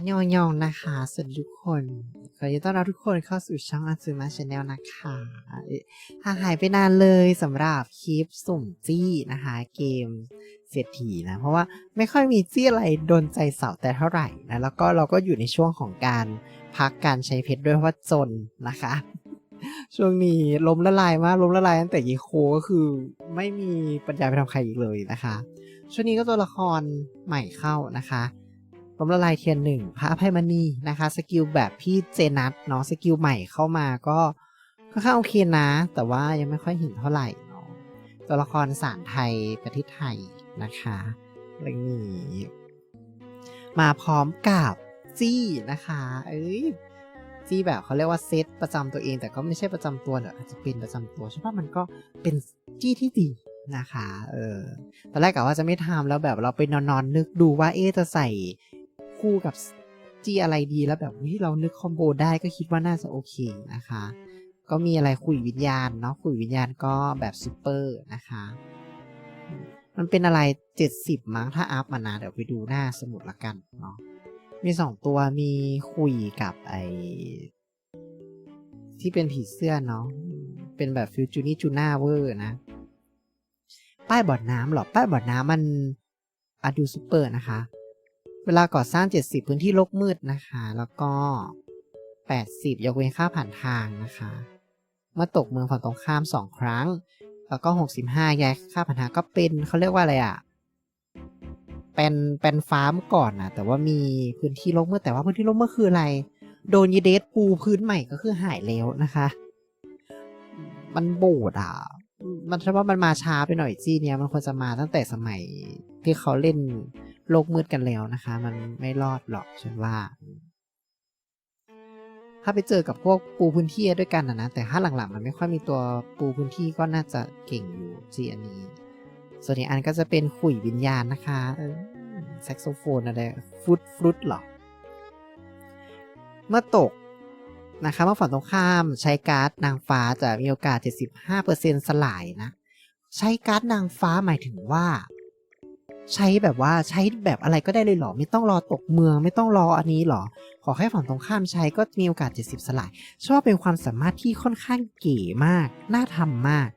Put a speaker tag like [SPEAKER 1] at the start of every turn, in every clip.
[SPEAKER 1] อันยองยองนะคะสวัสดีทุกคน ขอยินดีต้อนรับทุกคนเข้าสู่ช่องอั u ูมาชาแนลนะคะห่างหายไปนานเลยสำหรับคลิปสุ่มจี้นะคะ เกมเศรษฐีนะ เพราะว่าไม่ค่อยมีจี้อะไรโดนใจเสาแต่เท่าไหร่นะ แล้วก็เราก็อยู่ในช่วงของการพักการใช้เพชรด้วยเพราะว่าจนนะคะ ช่วงนี้ล้มละลายมากล้มละลายตั้งแต่ยีโคก็คือไม่มีปัญญาไปทำใครอีกเลยนะคะ ช่วงนี้ก็ตัวละครใหม่เข้านะคะ ล้มละลายเทียนหนึ่งพระอภัยมณีนะคะ สกิลแบบพี่เจนัทเนาะสกิลใหม่เข้ามาก็ค่อนข้างโอเคนะ แต่ว่ายังไม่ค่อยเห็นเท่าไหร่เนาะตัวละครสารไทยประเทศไทยนะคะอะไรนี้มาพร้อมกับจี้นะคะ เอ้ยจี้แบบเขาเรียกว่าเซตประจำตัวเอง แต่ก็ไม่ใช่ประจำตัวเนอะอาจจะเป็นประจำตัวใช่ปะมันก็เป็นจี้ที่ดีนะคะ เออตอนแรกกะว่าจะไม่ทำแล้วแบบเราไปนอนๆนนึกดูว่าเอ๊จะใส่ คู่กับจี้อะไรดีแล้วแบบที่เรานึกคอมโบได้ก็คิดว่าน่าจะโอเคนะคะ ก็มีอะไรคุยวิญญาณเนาะคุยวิญญาณก็แบบซูเปอร์นะคะ มันเป็นอะไร 70 มั้งถ้าอัพมานะเดี๋ยวไปดูหน้าสมุดละกันเนาะมีสองตัวมีคุยกับไอที่เป็นผีเสื้อเนาะเป็นแบบฟิวจูนี่จูน่าเวอร์นะ ป้ายบอดน้ำหรอป้ายบอดน้ำมันอะดูซูเปอร์นะคะ เวลาก่อสร้าง 70 พื้นที่โลกมืดนะคะ แล้วก็ 80 ยกเว้นค่าผ่านทางนะคะ เมื่อตกเมืองฝั่งตรงข้าม 2 ครั้ง แล้วก็ 65แยกค่าผ่านทางก็เป็นเขาเรียกว่าอะไรอะ่ะเป็นเป็นฟ้าเมื่อก่อนนะแต่ว่ามีพื้นที่โลกมืดแต่ว่าพื้นที่โลกมืดคืออะไร โดนยีเดสปูพื้นใหม่ก็คือหายแล้วนะคะ มันโบดอะมันใช่ว่ามันมาช้าไปหน่อยจีเนี้ยมันควรจะมาตั้งแต่สมัยที่เขาเล่น โลกมืดกันแล้วนะคะ มันไม่รอดหรอกฉันว่า ถ้าไปเจอกับพวกปูพื้นที่ด้วยกันนะนะ แต่ถ้าหลังๆ มันไม่ค่อยมีตัวปูพื้นที่ก็น่าจะเก่งอยู่จีอันนี้ ส่วนอีกอันก็จะเป็นขุยวิญญาณนะคะแซกโซโฟนอะไรฟุตฟรุตหรอ เมื่อตกนะคะเมื่อฝั่งตรงข้ามใช้การ์ดนางฟ้าจะมีโอกาส 75%สลายนะ ใช้การ์ดนางฟ้าหมายถึงว่า ใช้แบบว่าใช้แบบอะไรก็ได้เลยเหรอ ไม่ต้องรอตกเมือง ไม่ต้องรออันนี้หรอ ขอแค่ฝั่งตรงข้ามใช้ก็มีโอกาส 70 สลาย ชอบเป็นความสามารถที่ค่อนข้างเก๋มาก น่าทำมาก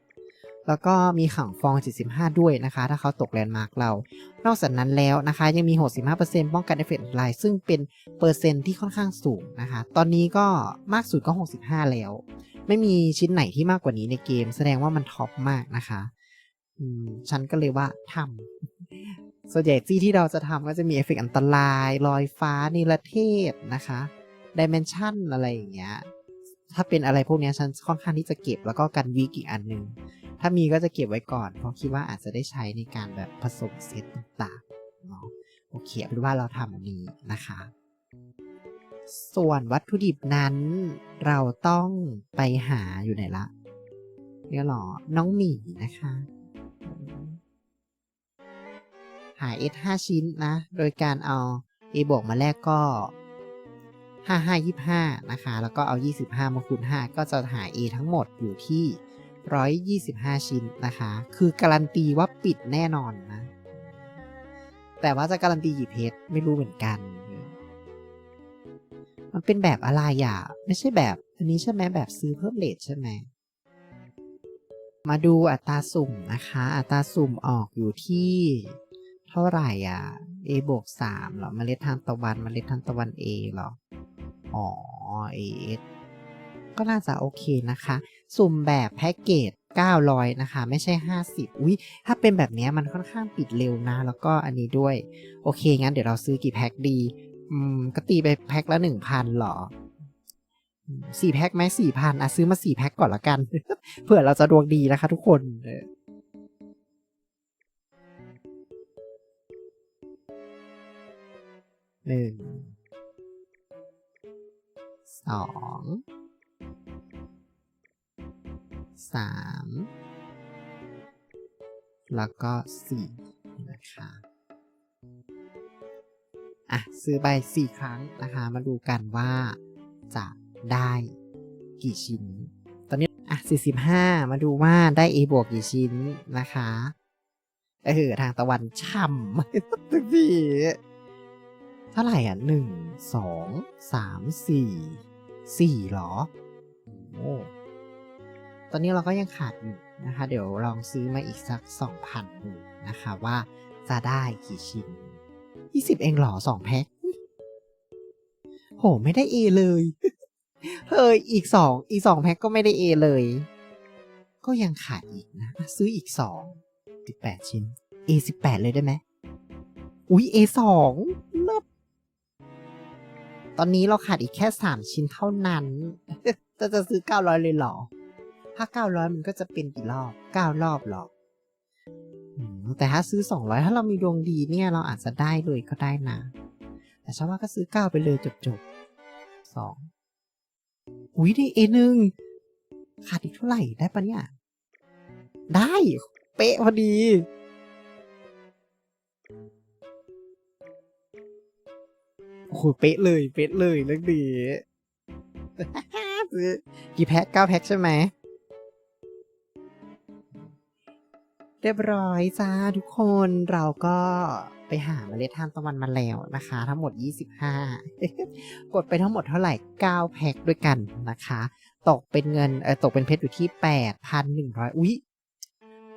[SPEAKER 1] แล้วก็มีขังฟอง 75 ด้วยนะคะ ถ้าเขาตกแลนด์มาร์กเรา นอกจากนั้นแล้วนะคะ ยังมี 65%ป้องกันเอฟเฟกต์อันตราย ซึ่งเป็นเปอร์เซ็นต์ที่ค่อนข้างสูงนะคะ ตอนนี้ก็มากสุดก็ 65 แล้ว ไม่มีชิ้นไหนที่มากกว่านี้ในเกม แสดงว่ามันท็อปมากนะคะ อืมฉันก็เลยว่าทำส่วนใหญ่จี้ที่เราจะทำก็จะมีเอฟเฟกต์อันตรายลอยฟ้านิรเทศนะคะดิเมนชันอะไรอย่างเงี้ยถ้าเป็นอะไรพวกนี้ฉันค่อนข้างที่จะเก็บแล้วก็กันวีกอีกอันหนึ่งถ้ามีก็จะเก็บไว้ก่อน เพราะคิดว่าอาจจะได้ใช้ในการแบบผสมเซตต่างๆเนาะโอเคเอาเป็นว่าเราทำอันนี้นะคะ ส่วนวัตถุดิบนั้นเราต้องไปหาอยู่ไหนละเนี่ยหรอน้องหมีนะคะ หา S 5ชิ้นนะ โดยการเอา A บวกมาแลกก็ 5 5 25 นะคะ แล้วก็เอา 25 มาคูณ 5 ก็จะหา A ทั้งหมดอยู่ที่ 125 ชิ้นนะคะ คือการันตีว่าปิดแน่นอนนะ แต่ว่าจะการันตีกี่เพชรไม่รู้เหมือนกัน มันเป็นแบบอะไรอะ ไม่ใช่แบบ อันนี้ใช่ไหมแบบซื้อเพิ่มเลทใช่ไหม มาดูอัตราสุ่มนะคะ อัตราสุ่มออกอยู่ที่ เท่าไหร่อะ A บวกสามเหรอเมล็ดทานตะวันเมล็ดทานตะวัน A เหรอ อ๋อ AS ก็น่าจะโอเคนะคะ สุ่มแบบแพ็กเกจ900 นะคะ ไม่ใช่ 50 อุ้ยถ้าเป็นแบบนี้มันค่อนข้างปิดเร็วนะ แล้วก็อันนี้ด้วย โอเค งั้นเดี๋ยวเราซื้อกี่แพ็คดี อืม ก็ตีไปแพ็คละ 1,000หรอ สี่แพ็คไหมสี่พันอะซื้อมาสี่แพ็คก่อนละกัน เผื่อเราจะดวงดีนะคะทุกคนหนึ่งสองสามแล้วก็สี่นะคะอะ ซื้อไปสี่ครั้งนะคะ มาดูกันว่าจะ ได้กี่ชิ้น ตอนนี้อะสี่สิบห้ามาดูว่าได้ A บวกกี่ชิ้นนะคะเออทางตะวันช่ำทุกทีเท่าไหร่อะหนึ่งสองสามสี่สี่หรอโอ้ตอนนี้เราก็ยังขาดอยู่นะคะ เดี๋ยวลองซื้อมาอีกสักสองพันดูนะคะว่าจะได้กี่ชิ้นยี่สิบเองเหรอสองแพ็คโห ไม่ได้เอเลย เฮ้ยอีกสองอีกสองแพ็คก็ไม่ได้เอเลย ก็ยังขาดอีกนะ ซื้ออีกสองสิบแปดชิ้น A สิบแปดเลยได้ไหมอุ๊ย A สองเลิศตอนนี้เราขาดอีกแค่สามชิ้นเท่านั้น จะจะซื้อเก้าร้อยเลยเหรอ ถ้าเก้าร้อยมันก็จะเป็นกี่รอบเก้ารอบหรอแต่ถ้าซื้อสองร้อยถ้าเรามีดวงดีเนี่ย เราอาจจะได้เลยก็ได้นะ แต่ชาวว่าก็ซื้อเก้าไปเลยจบจบๆสอง อุ้ยได้ A หนึ่งขาดอีกเท่าไหร่ได้ปะเนี่ย ได้ เป๊ะพอดี โอ้โห เป๊ะเลย เป๊ะเลยเรื่องดีกี่แพ็คเก้าแพ็คใช่ไหม เรียบร้อยจ้าทุกคนเราก็ไปหาเมล็ดทานตะวันมาแล้วนะคะ ทั้งหมด 25 กดไปทั้งหมดเท่าไหร่ 9 แพ็คด้วยกันนะคะ ตกเป็นเงินเออตกเป็นเพชรอยู่ที่ 8,100 อุ๊ย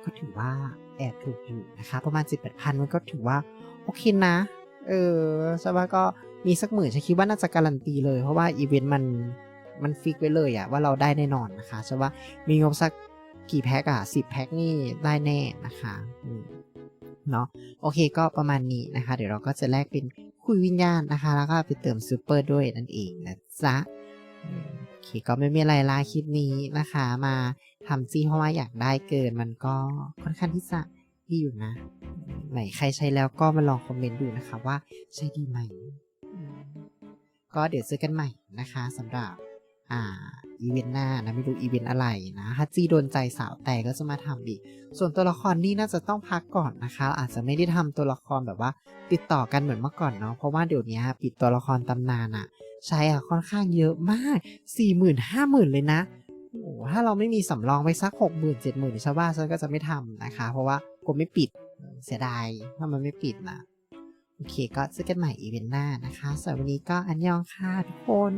[SPEAKER 1] ก็ถือว่าแอบถูกอยู่นะคะ ประมาณ 18,000 มันก็ถือว่า โอเคนะ เออใช่ว่าก็มีสักหมื่นฉันคิดว่าน่าจะการันตีเลย เพราะว่าอีเวนต์มันมันฟิกไว้เลยอะว่าเราได้แน่นอนนะคะใช่ว่ามีงบสัก กี่แพ็คอะสิบแพ็คนี่ได้แน่นะคะเนาะโอเคก็ประมาณนี้นะคะ เดี๋ยวเราก็จะแลกเป็นคุยวิญญาณนะคะ แล้วก็ไปเติมซูเปอร์ด้วยนั่นเองนะจ๊ะโอเคก็ไม่มีอะไรลาคลิปนี้นะคะ มาทำซีเพราะว่าอยากได้เกินมันก็ค่อนข้างที่จะดีอยู่นะ ไหนใครใช้แล้วก็มาลองคอมเมนต์ดูนะคะว่าใช้ดีไหมอืมก็เดี๋ยวเจอกันใหม่นะคะสำหรับอ่า อีเวนต์หน้านะไม่รู้อีเวนต์อะไรนะฮัจจีโดนใจสาวแต่ก็จะมาทำอีก ส่วนตัวละครนี่น่าจะต้องพักก่อนนะคะ อาจจะไม่ได้ทำตัวละครแบบว่า ติดต่อกันเหมือนเมื่อก่อนเนาะเพราะว่าเดี๋ยวนี้ปิดตัวละครตำนานอะใช้อะค่อนข้างเยอะมากสี่หมื่นห้าหมื่นเลยนะโอ้โหถ้าเราไม่มีสำรองไว้สักหกหมื่นเจ็ดหมื่นชาวบ้านฉันก็จะไม่ทำนะคะ เพราะว่ากลัวไม่ปิดเออเสียดายถ้ามันไม่ปิดนะโอเคก็เจอกันใหม่อีเวนต์หน้านะคะสำหรับวันนี้ก็อันยองค่ะทุกคน